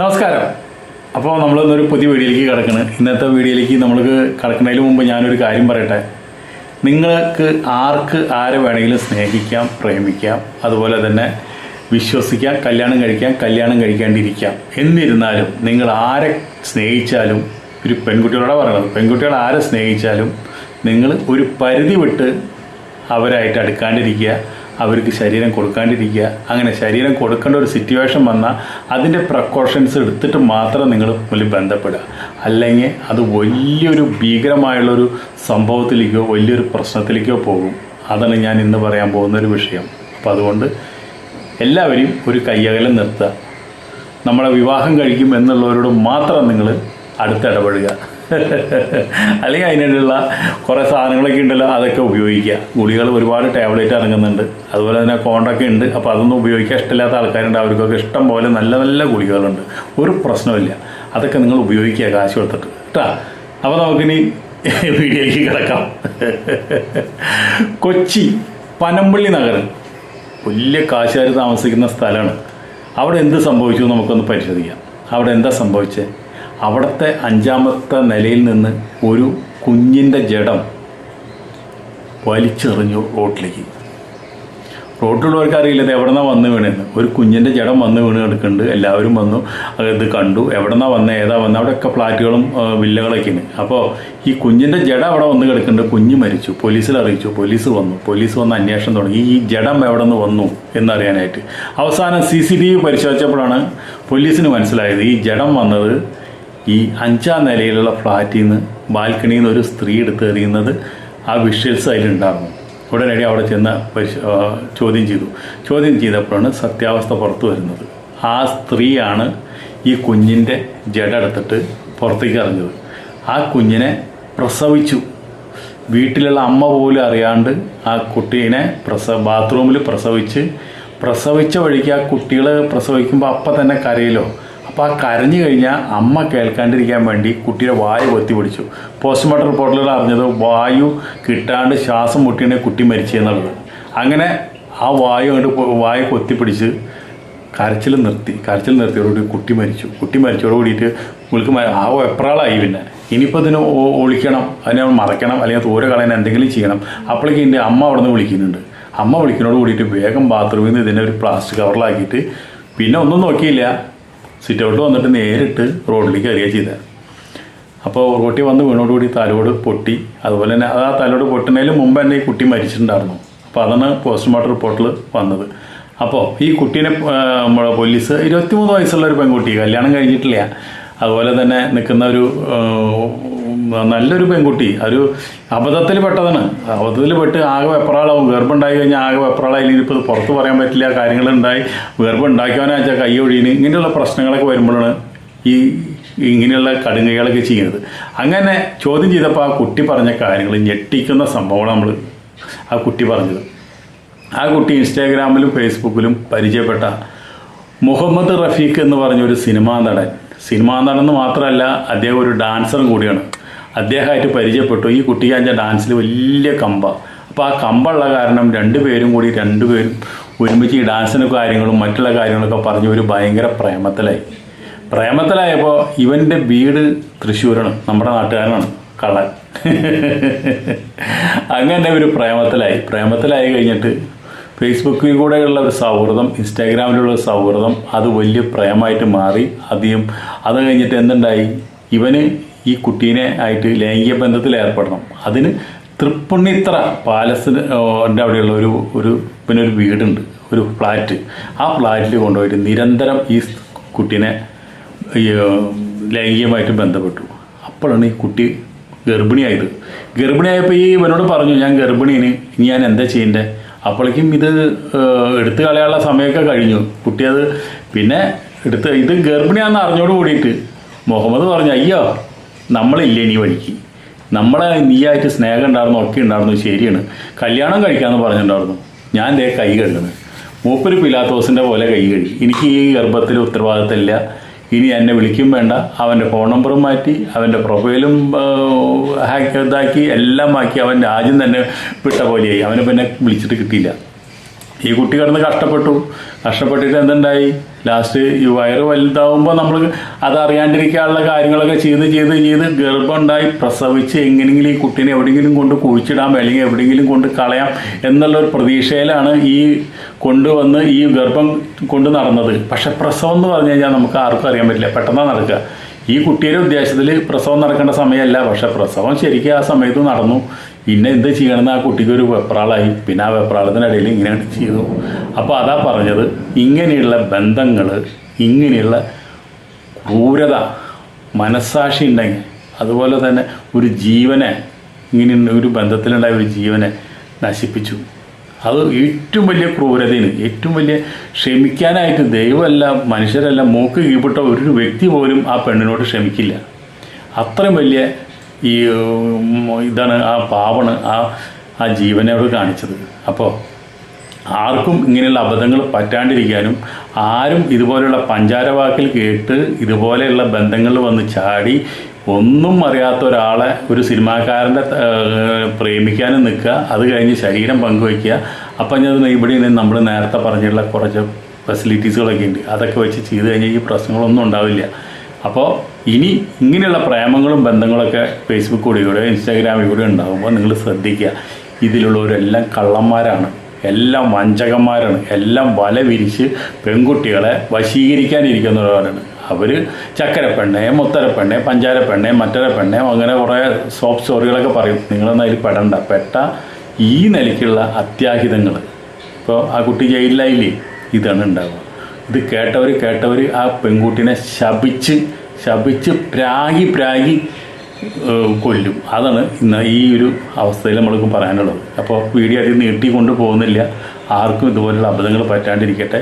നമസ്കാരം. അപ്പോൾ നമ്മൾ ഇന്നൊരു പുതിയ വീഡിയോയിലേക്ക് കിടക്കണം. ഇന്നത്തെ വീഡിയോയിലേക്ക് നമ്മൾക്ക് കിടക്കുന്നതിന് മുമ്പ് ഞാനൊരു കാര്യം പറയട്ടെ. നിങ്ങൾക്ക് ആർക്ക് ആരെ വേണമെങ്കിലും സ്നേഹിക്കാം പ്രേമിക്കാം അതുപോലെ തന്നെ വിശ്വസിക്കാം കല്യാണം കഴിക്കാം കല്യാണം കഴിക്കാണ്ടിരിക്കാം. എന്നിരുന്നാലും നിങ്ങൾ ആരെ സ്നേഹിച്ചാലും ഒരു പെൺകുട്ടികളോടെ പറയണത് പെൺകുട്ടികൾ ആരെ സ്നേഹിച്ചാലും നിങ്ങൾ ഒരു പരിധി വിട്ട് അവരായിട്ട് അടുക്കാണ്ടിരിക്കുക. അവർക്ക് ശരീരം കൊടുക്കാണ്ടിരിക്കുക. അങ്ങനെ ശരീരം കൊടുക്കേണ്ട ഒരു സിറ്റുവേഷൻ വന്നാൽ അതിന്റെ പ്രക്കോഷൻസ് എടുത്തിട്ട് മാത്രം നിങ്ങൾ മുന്നിൽ ബന്ധപ്പെടുക. അല്ലെങ്കിൽ അത് വലിയൊരു ഭീകരമായുള്ളൊരു സംഭവത്തിലേക്കോ വലിയൊരു പ്രശ്നത്തിലേക്കോ പോകും. അതാണ് ഞാൻ ഇന്ന് പറയാൻ പോകുന്ന ഒരു വിഷയം. അപ്പോൾ അതുകൊണ്ട് എല്ലാവരെയും ഒരു കയ്യകലം നിർത്തുക. നമ്മളെ വിവാഹം കഴിക്കും എന്നുള്ളവരോട് മാത്രം നിങ്ങൾ അടുത്തിടപെടുക അല്ലെങ്കിൽ അതിനുള്ള കുറേ സാധനങ്ങളൊക്കെ ഉണ്ടല്ലോ അതൊക്കെ ഉപയോഗിക്കുക. ഗുളികൾ ഒരുപാട് ടാബ്ലറ്റ് ഇറങ്ങുന്നുണ്ട്. അതുപോലെ തന്നെ കോണ്ടൊക്കെ ഉണ്ട്. അപ്പോൾ അതൊന്നും ഉപയോഗിക്കാൻ ഇഷ്ടമില്ലാത്ത ആൾക്കാരുണ്ട്. അവർക്കൊക്കെ ഇഷ്ടം പോലെ നല്ല നല്ല ഗുളികകളുണ്ട്. ഒരു പ്രശ്നമില്ല അതൊക്കെ നിങ്ങൾ ഉപയോഗിക്കുക കാശ് കൊടുത്തിട്ട്. കേട്ടാ? അപ്പോൾ നമുക്കിനി വീഡിയോയിലേക്ക് കിടക്കാം. കൊച്ചി പനമ്പള്ളി നഗരം. വലിയ കാശുകാർ താമസിക്കുന്ന സ്ഥലമാണ്. അവിടെ എന്ത് സംഭവിച്ചു നമുക്കൊന്ന് പരിശോധിക്കാം. അവിടെ എന്താ സംഭവിച്ചത്? അവിടുത്തെ അഞ്ചാമത്തെ നിലയിൽ നിന്ന് ഒരു കുഞ്ഞിന്റെ ജഡം വലിച്ചെറിഞ്ഞു റോട്ടിലേക്ക്. റോട്ടിലുള്ളവർക്ക് അറിയില്ല ഇത് എവിടെന്നാ വന്ന് വീണെന്ന്. ഒരു കുഞ്ഞിന്റെ ജഡം വന്ന് വീണ് കിടക്കുന്നുണ്ട്. എല്ലാവരും വന്നു. ഇത് കണ്ടു. എവിടെന്നാ വന്നത് ഏതാ വന്നത് അവിടെയൊക്കെ ഫ്ലാറ്റുകളും വില്ലകളൊക്കെ വില്ലകളൊക്കെയാണ് അപ്പോൾ ഈ കുഞ്ഞിന്റെ ജഡം അവിടെ വന്ന് കിടക്കുന്നുണ്ട്. കുഞ്ഞ് മരിച്ചു. പോലീസിൽ അറിയിച്ചു. പോലീസ് വന്നു. പോലീസ് വന്ന് അന്വേഷണം തുടങ്ങി. ഈ ജഡം എവിടെ നിന്ന് വന്നു എന്നറിയാനായിട്ട്. അവസാനം സി സി ടി വി പരിശോധിച്ചപ്പോഴാണ് പോലീസിന് മനസ്സിലായത് ഈ ജഡം വന്നത് ഈ അഞ്ചാം നിലയിലുള്ള ഫ്ലാറ്റിൽ നിന്ന് ബാൽക്കണിയിൽ നിന്ന് ഒരു സ്ത്രീ എടുത്ത് എറിയുന്നത് ആ വിഷ്വൽസ് അതിലുണ്ടാകുന്നു ഉടനടി അവിടെ ചെന്ന് ചോദ്യം ചെയ്തു. ചോദ്യം ചെയ്തപ്പോഴാണ് സത്യാവസ്ഥ പുറത്തു വരുന്നത്. ആ സ്ത്രീയാണ് ഈ കുഞ്ഞിന്റെ ജഡ എടുത്തിട്ട് പുറത്തേക്ക് അറിഞ്ഞത് ആ കുഞ്ഞിനെ പ്രസവിച്ചു. വീട്ടിലുള്ള അമ്മ പോലും അറിയാണ്ട് ആ കുട്ടീനെ പ്രസവ ബാത്റൂമിൽ പ്രസവിച്ച് പ്രസവിച്ച വഴിക്ക് ആ കുട്ടികൾ പ്രസവിക്കുമ്പോൾ അപ്പം തന്നെ കരയിലോ? ആ കരഞ്ഞു കഴിഞ്ഞാൽ അമ്മ കേൾക്കാണ്ടിരിക്കാൻ വേണ്ടി കുട്ടിയുടെ വായു കൊത്തി പിടിച്ചു. പോസ്റ്റ്മോർട്ടം റിപ്പോർട്ടിൽ അറിഞ്ഞത് വായു കിട്ടാണ്ട് ശ്വാസം മുട്ടിയാണ് കുട്ടി മരിച്ചെന്നുള്ളത് അങ്ങനെ ആ വായു കൊണ്ട് വായു കൊത്തിപ്പിടിച്ച് കരച്ചിൽ നിർത്തി കരച്ചിൽ നിർത്തിയോടുകൂടി കുട്ടി മരിച്ചു. കുട്ടി മരിച്ചോട് കൂടിയിട്ട് ഇവൾക്ക് ആ എപ്രാളായി പിന്നെ. ഇനിയിപ്പോൾ ഇതിനെ ഒളിക്കണം അതിനെ മറയ്ക്കണം അല്ലെങ്കിൽ ദൂരെ കളയാൻ എന്തെങ്കിലും ചെയ്യണം. അപ്പോഴേക്കും എന്റെ അമ്മ അവിടെ നിന്ന് വിളിക്കുന്നുണ്ട്. അമ്മ വിളിക്കുന്നതോട് കൂടിയിട്ട് വേഗം ബാത്റൂമിൽ നിന്ന് ഇതിനെ ഒരു പ്ലാസ്റ്റിക് കവറിലാക്കിയിട്ട് പിന്നെ ഒന്നും നോക്കിയില്ല. സിറ്റ് ഔട്ട് വന്നിട്ട് നേരിട്ട് റോഡിലേക്ക് കയറുകയാണ് ചെയ്തത് അപ്പോൾ കുട്ടി വന്ന് വീണോടുകൂടി തലോട് പൊട്ടി. അതുപോലെ തന്നെ അത് ആ തലോട് പൊട്ടുന്നതിന് മുമ്പ് തന്നെ ഈ കുട്ടി മരിച്ചിട്ടുണ്ടായിരുന്നു. അപ്പോൾ അതാണ് പോസ്റ്റ്മോർട്ടം റിപ്പോർട്ടിൽ വന്നത്. അപ്പോൾ ഈ കുട്ടീനെ നമ്മുടെ പോലീസ് ഇരുപത്തിമൂന്ന് വയസ്സുള്ള ഒരു പെൺകുട്ടി കല്യാണം കഴിഞ്ഞിട്ടില്ല. അതുപോലെ തന്നെ നിൽക്കുന്ന ഒരു നല്ലൊരു പെൺകുട്ടി. ഒരു അബദ്ധത്തിൽ പെട്ടതാണ്. അബദ്ധത്തിൽ പെട്ട് ആകെ വെപ്രാളാവും. ഗർഭുണ്ടായി കഴിഞ്ഞാൽ ആകെ വെപ്രാളായി. ഇത് പുറത്ത് പറയാൻ പറ്റില്ല. കാര്യങ്ങളുണ്ടായി ഗർഭം വെച്ചാൽ കൈ ഒഴിയുന്നു ഇങ്ങനെയുള്ള പ്രശ്നങ്ങളൊക്കെ വരുമ്പോഴാണ് ഈ ഇങ്ങനെയുള്ള കടുങ്ങുകളൊക്കെ ചെയ്യുന്നത്. അങ്ങനെ ചോദ്യം ചെയ്തപ്പോൾ ആ കുട്ടി പറഞ്ഞ കാര്യങ്ങൾ ഞെട്ടിക്കുന്ന സംഭവമാണ് നമ്മൾ ആ കുട്ടി പറഞ്ഞത്. ആ കുട്ടി ഇൻസ്റ്റാഗ്രാമിലും ഫേസ്ബുക്കിലും പരിചയപ്പെട്ട മുഹമ്മദ് റഫീഖ് എന്ന് പറഞ്ഞൊരു സിനിമാ നടൻ. സിനിമാ നടൻ മാത്രമല്ല അദ്ദേഹം ഒരു ഡാൻസറും കൂടിയാണ്. അദ്ദേഹമായിട്ട് പരിചയപ്പെട്ടു. ഈ കുട്ടിക്ക് ഡാൻസിൽ വലിയ കമ്പ. അപ്പോൾ ആ കമ്പുള്ള കാരണം രണ്ടുപേരും കൂടി രണ്ടുപേരും ഒരുമിച്ച് ഈ ഡാൻസിന് കാര്യങ്ങളും മറ്റുള്ള കാര്യങ്ങളൊക്കെ പറഞ്ഞ് ഒരു ഭയങ്കര പ്രേമത്തിലായി. പ്രേമത്തിലായപ്പോൾ ഇവന്റെ വീട് തൃശ്ശൂരാണ്. നമ്മുടെ നാട്ടുകാരനാണ്. കള്ളൻ അങ്ങനെ ഒരു പ്രേമത്തിലായി. പ്രേമത്തിലായി കഴിഞ്ഞിട്ട് ഫേസ്ബുക്കിൽ കൂടെയുള്ള ഒരു സൗഹൃദം ഇൻസ്റ്റാഗ്രാമിലുള്ള ഒരു സൗഹൃദം അത് വലിയ പ്രേമമായിട്ട് മാറി. അധികം അത് കഴിഞ്ഞിട്ട് എന്തുണ്ടായി? ഇവന് ഈ കുട്ടീനെ ആയിട്ട് ലൈംഗിക ബന്ധത്തിൽ ഏർപ്പെടണം. അതിന് തൃപ്പുണ്ണിത്ര പാലസിന് അവിടെയുള്ള ഒരു ഒരു പിന്നെ ഒരു വീടുണ്ട് ഒരു ഫ്ലാറ്റ്. ആ ഫ്ലാറ്റിൽ കൊണ്ടുപോയിട്ട് നിരന്തരം ഈ കുട്ടീനെ ലൈംഗികമായിട്ട് ബന്ധപ്പെട്ടു. അപ്പോഴാണ് ഈ കുട്ടി ഗർഭിണിയായത്. ഗർഭിണിയായപ്പോൾ ഈ ഇവനോട് പറഞ്ഞു ഞാൻ ഗർഭിണിന് ഞാൻ എന്താ ചെയ്യേണ്ടത് അപ്പോഴേക്കും ഇത് എടുത്തു കളയാനുള്ള സമയമൊക്കെ കഴിഞ്ഞു. കുട്ടി അത് പിന്നെ എടുത്ത് ഇത് ഗർഭിണിയാണെന്ന് അറിഞ്ഞോട് കൂടിയിട്ട്. മുഹമ്മദ് പറഞ്ഞു അയ്യോ നമ്മളില്ലേ നീ വഴിക്ക്? നമ്മളെ നീയായിട്ട് സ്നേഹം ഉണ്ടായിരുന്നു ഒക്കെ ഉണ്ടായിരുന്നു ശരിയാണ്. കല്യാണം കഴിക്കാമെന്ന് പറഞ്ഞിട്ടുണ്ടായിരുന്നു. ഞാൻ ദേ കൈ കഴുകുന്നത് മൂപ്പര് പിലാത്തോസിന്റെ പോലെ കൈ കഴുകി. എനിക്ക് ഈ ഗർഭത്തിൽ ഉത്തരവാദിത്തമില്ല. ഇനി എന്നെ വിളിക്കും വേണ്ട. അവന്റെ ഫോൺ നമ്പറും മാറ്റി അവന്റെ പ്രൊഫൈലും ഹാക്ക് ഇതാക്കി എല്ലാം ആക്കി അവൻ രാജ്യം തന്നെ വിട്ട പോലെയായി. അവനെ പിന്നെ വിളിച്ചിട്ട് കിട്ടിയില്ല. ഈ കുട്ടി കിടന്ന് കഷ്ടപ്പെട്ടു. നഷ്ടപ്പെട്ടിട്ട് എന്തുണ്ടായി? ലാസ്റ്റ് ഈ വയറ് വലുതാവുമ്പോൾ നമ്മൾ അത് അറിയാണ്ടിരിക്കാനുള്ള കാര്യങ്ങളൊക്കെ ചെയ്ത് ചെയ്ത് ചെയ്ത് ഗർഭമുണ്ടായി പ്രസവിച്ച് എങ്ങനെയെങ്കിലും ഈ കുട്ടീനെ എവിടെയെങ്കിലും കൊണ്ട് കുഴിച്ചിടാം അല്ലെങ്കിൽ എവിടെയെങ്കിലും കൊണ്ട് കളയാം എന്നുള്ള ഒരു പ്രതീക്ഷയിലാണ് ഈ കൊണ്ടുവന്ന് ഈ ഗർഭം കൊണ്ട് നടന്നത്. പക്ഷെ പ്രസവം എന്ന് പറഞ്ഞു കഴിഞ്ഞാൽ നമുക്ക് ആർക്കും അറിയാൻ പറ്റില്ല. പെട്ടെന്നാണ് നടക്കുക. ഈ കുട്ടിയുടെ ഉദ്ദേശത്തിൽ പ്രസവം നടക്കേണ്ട സമയമല്ല. പക്ഷെ പ്രസവം ശരിക്കും ആ സമയത്ത് നടന്നു. പിന്നെ എന്ത് ചെയ്യണമെന്ന് ആ കുട്ടിക്ക് ഒരു വെപ്രാളായി. പിന്നെ ആ വെപ്രാളത്തിനിടയിൽ ഇങ്ങനെ ചെയ്തു. അപ്പോൾ അതാ പറഞ്ഞത്. ഇങ്ങനെയുള്ള ബന്ധങ്ങൾ ഇങ്ങനെയുള്ള ക്രൂരത മനസ്സാക്ഷി ഉണ്ടെങ്കിൽ അതുപോലെ തന്നെ ഒരു ജീവനെ ഇങ്ങനെ ഒരു ബന്ധത്തിലുണ്ടായ ഒരു ജീവനെ നശിപ്പിച്ചു. അത് ഏറ്റവും വലിയ ക്രൂരതയാണ്. ഏറ്റവും വലിയ ക്ഷമിക്കാനായിട്ട് ദൈവമല്ല മനുഷ്യരല്ല മൂക്ക് കീഴ്പ്പെട്ട ഒരു വ്യക്തി പോലും ആ പെണ്ണിനോട് ക്ഷമിക്കില്ല. അത്രയും വലിയ ഈ ഇതാണ് ആ പാവണ് ആ ആ ജീവനോട് കാണിച്ചത്. അപ്പോൾ ആർക്കും ഇങ്ങനെയുള്ള അബദ്ധങ്ങൾ പറ്റാണ്ടിരിക്കാനും ആരും ഇതുപോലെയുള്ള പഞ്ചാരവാക്കിൽ കേട്ട് ഇതുപോലെയുള്ള ബന്ധങ്ങളിൽ വന്ന് ചാടി ഒന്നും അറിയാത്ത ഒരാളെ ഒരു സിനിമാക്കാരന്റെ പ്രേമിക്കാനും നിൽക്കുക അത് കഴിഞ്ഞ് ശരീരം പങ്കുവയ്ക്കുക. അപ്പം ഞാൻ ഇവിടെ നമ്മൾ നേരത്തെ പറഞ്ഞിട്ടുള്ള കുറച്ച് ഫെസിലിറ്റീസുകളൊക്കെ ഉണ്ട്. അതൊക്കെ വെച്ച് ചെയ്ത് കഴിഞ്ഞാൽ ഈ പ്രശ്നങ്ങളൊന്നും ഉണ്ടാവില്ല. അപ്പോൾ ഇനി ഇങ്ങനെയുള്ള പ്രേമങ്ങളും ബന്ധങ്ങളൊക്കെ ഫേസ്ബുക്ക് കൂടിയോ ഇൻസ്റ്റാഗ്രാമിൽ കൂടെ ഉണ്ടാകുമ്പോൾ നിങ്ങൾ ശ്രദ്ധിക്കുക. ഇതിലുള്ളവരെല്ലാം കള്ളന്മാരാണ്. എല്ലാം വഞ്ചകന്മാരാണ്. എല്ലാം വല വിരിച്ച് പെൺകുട്ടികളെ വശീകരിക്കാനിരിക്കുന്നവരാണ് അവർ ചക്കരപ്പെണ്ണെ മുത്തരപ്പെണ്ണെ പഞ്ചാരപ്പെണ്ണെ മറ്റരപ്പെണ്ണെ അങ്ങനെ കുറേ സോപ്പ് സ്റ്റോറികളൊക്കെ പറയും. നിങ്ങളൊന്നും അതിൽ പെടണ്ട. പെട്ട ഈ നിലയ്ക്കുള്ള അത്യാഹിതങ്ങൾ. ഇപ്പോൾ ആ കുട്ടി ജയിലിലായില്ലേ? ഇതാണ് ഉണ്ടാവുക. ഇത് കേട്ടവർ കേട്ടവർ ആ പെൺകുട്ടിനെ ശപിച്ച് ശപിച്ച് പ്രാഗി പ്രാഗി കൊല്ലും. അതാണ് ഇന്ന് ഈ ഒരു അവസ്ഥയിൽ നമ്മൾക്ക് പറയാനുള്ളത്. അപ്പോൾ വീഡിയോ അധികം നീട്ടിക്കൊണ്ട് പോകുന്നില്ല. ആർക്കും ഇതുപോലുള്ള അബദ്ധങ്ങൾ പറ്റാണ്ടിരിക്കട്ടെ.